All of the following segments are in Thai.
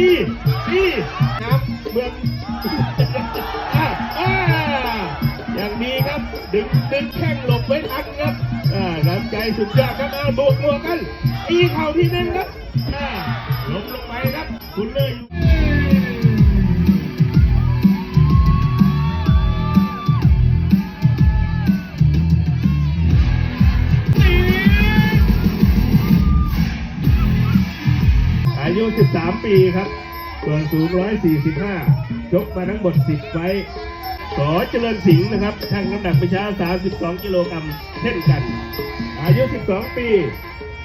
อีอีน้ำเมืองอ่าอ่าอย่างดีครับ ดึงดึงแข้งหลบไว้ทันครับน้ำใจสุดยอดครับเอาบวกบวกกัน อีเข่าที่นั่งครับล้มลงไปครับ คุณเลยอยู่ 13 ปีครับส่วนสูง 145ยกมาทั้งหมด 10 ไฟต์สอเจริญสิงห์นะครับชั่งน้ำหนักไปช้า 32 กิโลกรัมเช่นกัน อายุ 12 ปี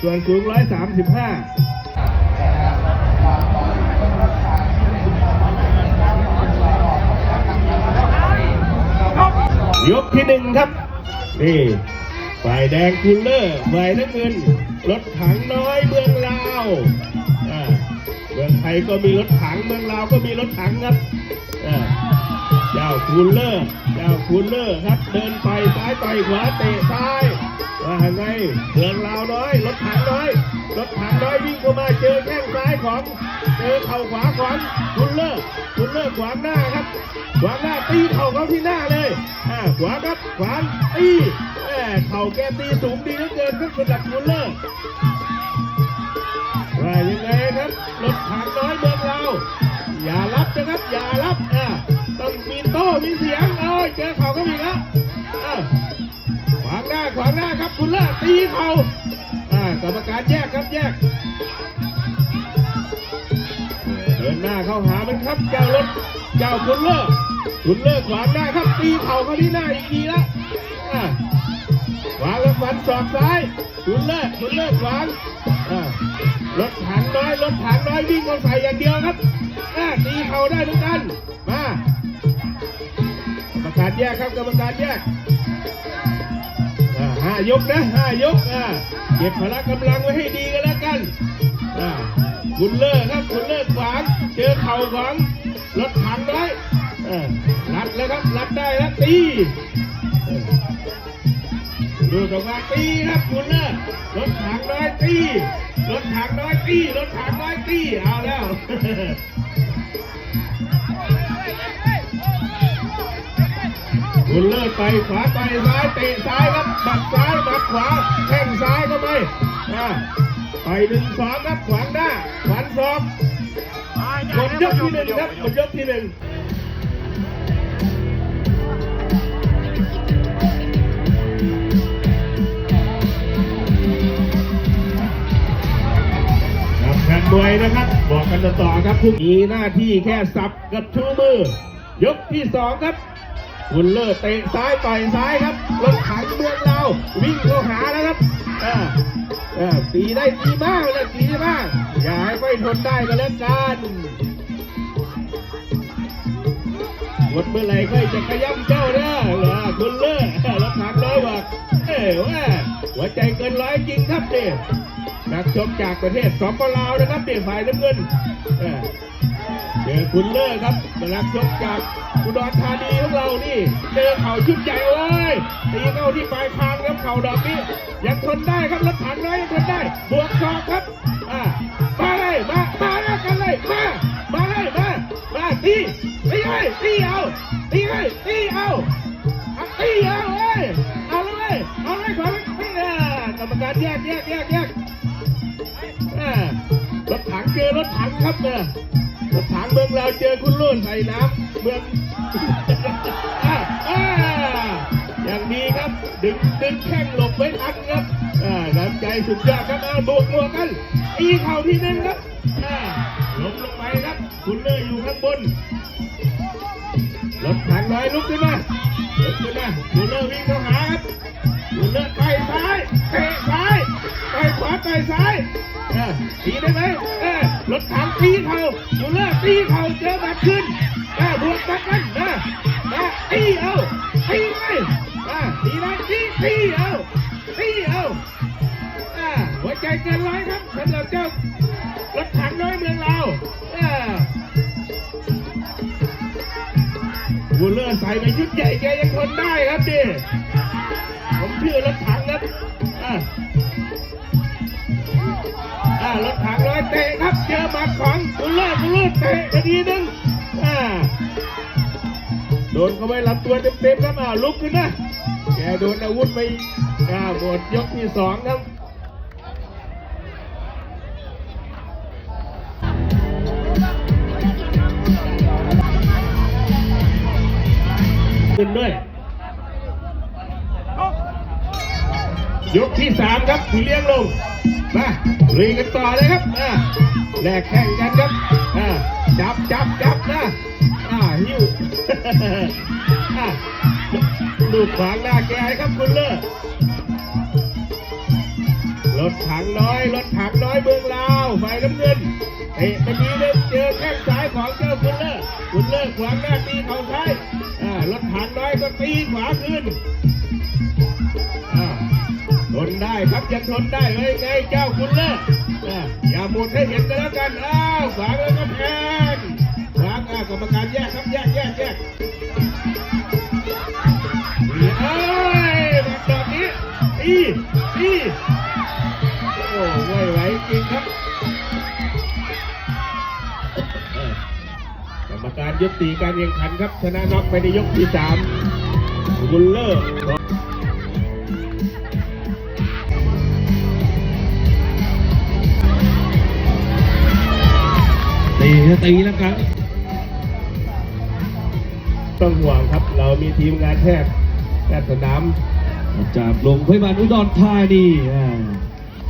ส่วนสูง 135ยกที่หนึ่งครับ นี่ฝ่ายแดงคูลเลอร์ฝ่ายน้ำเงิน รถถังน้อยเมืองลาว เมืองไทยก็มีรถถังเมืองลาวก็มีรถถังครับเจ้าคูลเลอร์เจ้าคูลเลอร์ครับ เดินไปซ้ายต่อยขวาเตะซ้ายว่าไงเมืองลาวน้อย รถถังน้อย รถถังน้อยวิ่งเข้ามาเจอแข้งซ้ายของเจอเข่าขวาของคูลเลอร์คูลเลอร์ขวางหน้าครับขวางหน้าตีเข่าเขาที่หน้าเลยอ่าขวาครับขวางตีแหมเข่าแกตีสูงดีเหลือเกินครับสำหรับคูลเลอร์ ครับคูลเลอร์ตีเขาอ่ากรรมการแยกครับแยก เดินหน้าเข้าหามันครับเจ้ารถเจ้าคุณเลิกคุณเลิกขวางหน้าครับตีเข่าเขาที่หน้าอีกทีละขวางแล้วฟันศอกซ้ายคุณเลิกคุณเลิกขวางรถถังน้อยรถถังน้อยวิ่งเข้าใส่อย่างเดียวครับตีเข่าได้เหมือนกันมากรรมการแยกครับกรรมการแยก ห้ายกนะห้ายกอะเก็บพละกำลังไว้ให้ดีกันแล้วกันอ่าคุณเลิกครับคุณเลิกขวางเจอเข่าขวางรถถังไว้ออรัดแล้วครับรัดได้แล้วตีดูตรงมาตีครับคุณเลิกรถถังน้อยตีรถถังน้อยตีรถถังน้อยตีเอาแล้ว คุณเลิกไปขวาไปซ้ายเตะซ้ายครับบัดซ้ายบัดขวาแข้งซ้ายเข้าไปอ่ไปหนึ่งสองครับขวางหน้าขวานสองหมดยกที่หนึ่งครับหมดยกที่หนึ่งครับแฟนมวยนะครับ บอกกันต่อครับผู้มีหน้าที่แค่สับกับชูมือ ยกที่สองครับ คุณเลิศเตะซ้ายต่อยซ้ายครับรถถังเมืองเราวิ่งเข้าหาแล้วครับอ่าอ่าตีได้ตีมากเลยตีมากอย่าให้ไฟทนได้ก็แล้วกันหมดเมื่อไหร่ค่อยจะขย้ำเจ้าเด้อเหรอคุณเลิศรถถังน้อยบอกเอ้ยว่าหัวใจเกินร้อยจริงครับเนี่ยนักชกจากประเทศสปลาวนะครับเดี่ยฝ่ายน้ำเงิน ออเจอคุณเลิศครับกำลังชกจากอุดรธานีของเรานี่เจอเข่าชุดใหญ่โอ้ยตีเข้าที่ปลายคางครับเข่าดอกนี้ยังทนได้ครับรถถังน้อยยังทนได้ บวกศอกครับอ่ามาเลยมามาแล้วกันเลยมามาเลยมามาตีตีเลยตีเอาตีเลยตีเอาตีเอาเอ้ยเอาเลยเอาเลยขวาไม่เออกรรมการแยกแยกแยกแยกรถถังเจอรถถังครับเนี่ย ถถังเมืองเราเจอคุณลุ่นใส่น้ำเมืองอ่าอ่าอย่างดีครับ ดึงดึงแข้งหลบไว้ทันครับอ่าน้ำใจสุดยอดครับเอาบวกบวกกันตีเข่าที่หนึ่งครับอ่าล้มลงไปครับ คุณเลื่อยอยู่ข้างบนรถถังน้อยลุกขึ้นมาลุกขึ้นมาคุณเลื่อยวิ่งเข้าหาครับคุณเลื่อยไปซ้ายเตะซ้ายไปขวาไปซ้ายเออตีได้ไหม ตีเอาตีไปอ่าตีได้ตีตีเอาตีเอาอ่าหัวใจเกินร้อยครับสำหรับเจ้ารถถังน้อยเมืองเราอ่าบูลเลอร์ใส่ไปชุดใหญ่แกยังทนได้ครับดิผมเชื่อรถถังครับอ่าอ่ารถถังร้อยเตะครับเจอหมัดของบูลเลอร์บูลเลอร์เตะไปทีนึงอ่า โดนเข้าไปลำตัวเต็มๆครับอ่าลุกขึ้นนะแกโดนอาวุธไปอ่าหมดยกที่สองครับขึ้นด้วย ยกที่สามครับพี่เลี้ยงลง มาลุยกันต่อเลยครับอ่าแลกแข่งกันครับอ่าจับจับจับนะ หิ้วอ่าลูขวางหน้าแกครับคุณเลิศรถถังน้อย รถถังน้อยเมืองลาวไฟน้ำเงินเตะไปทีนึงเจอแข้งซ้ายของเจ้าคุณเลิศคุณเลิศขวางหน้าตีเข่าซ้ายรถถังน้อยก็ตีขวาขึ้นทนได้ครับยังทนได้เลยไงเจ้าคุณเลิศอ่อย่าหมดให้เห็นกันแล้วกัน อ้าวขวางแล้วก็แพ รรมการยุติการแข่งขันครับ ชนะน็อกไปในยกที่สามคุณเลิศตีนะตีแล้วครับ ต้องห่วงครับ เรามีทีมงานแพทย์แพทย์สนาม จากโรงพยาบาลอุดรธานีอ่า